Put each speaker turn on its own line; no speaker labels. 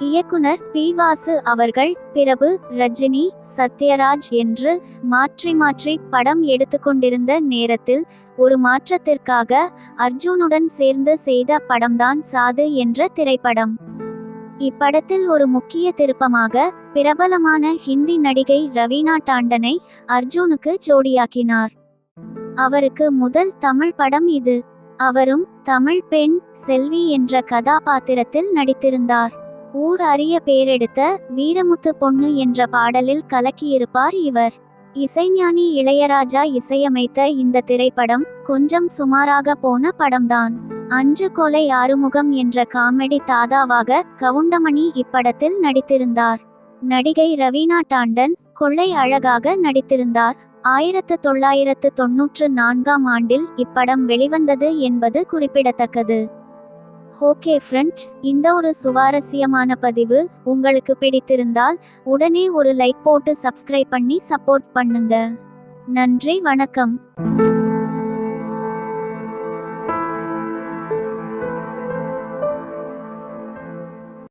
இயக்குனர் பி. வாசு அவர்கள் பிரபு ரஜினி சத்யராஜ் என்று மாற்றி மாற்றி படம் எடுத்துக்கொண்டிருந்த நேரத்தில் ஒரு மாற்றத்திற்காக அர்ஜுனுடன் சேர்ந்து செய்த படம்தான் சாது என்ற திரைப்படம். இப்படத்தில் ஒரு முக்கிய திருப்பமாக பிரபலமான ஹிந்தி நடிகை ரவீனா டாண்டனை அர்ஜுனுக்கு ஜோடியாக்கினார். அவருக்கு முதல் தமிழ் படம் இது. அவரும் தமிழ் பெண் செல்வி என்ற கதாபாத்திரத்தில் நடித்திருந்தார். ஊர் அறிய பேரெடுத்த வீரமுத்து பொண்ணு என்ற பாடலில் கலக்கியிருப்பார் இவர். இசைஞானி இளையராஜா இசையமைத்த இந்த திரைப்படம் கொஞ்சம் சுமாராக போன படம்தான். அஞ்சு கொலை ஆறுமுகம் என்ற காமெடி தாதாவாக கவுண்டமணி இப்படத்தில் நடித்திருந்தார். நடிகை ரவீனா டாண்டன் கொள்ளை அழகாக நடித்திருந்தார். ஆயிரத்து தொள்ளாயிரத்து தொன்னூற்று நான்காம் ஆண்டில் இப்படம் வெளிவந்தது என்பது குறிப்பிடத்தக்கது. ஓகே ஃப்ரெண்ட்ஸ் இந்த ஒரு சுவாரஸ்யமான பதிவு உங்களுக்கு பிடித்திருந்தால் உடனே ஒரு லைக் போட்டு சப்ஸ்கிரைப் பண்ணி சப்போர்ட் பண்ணுங்க. நன்றி வணக்கம்.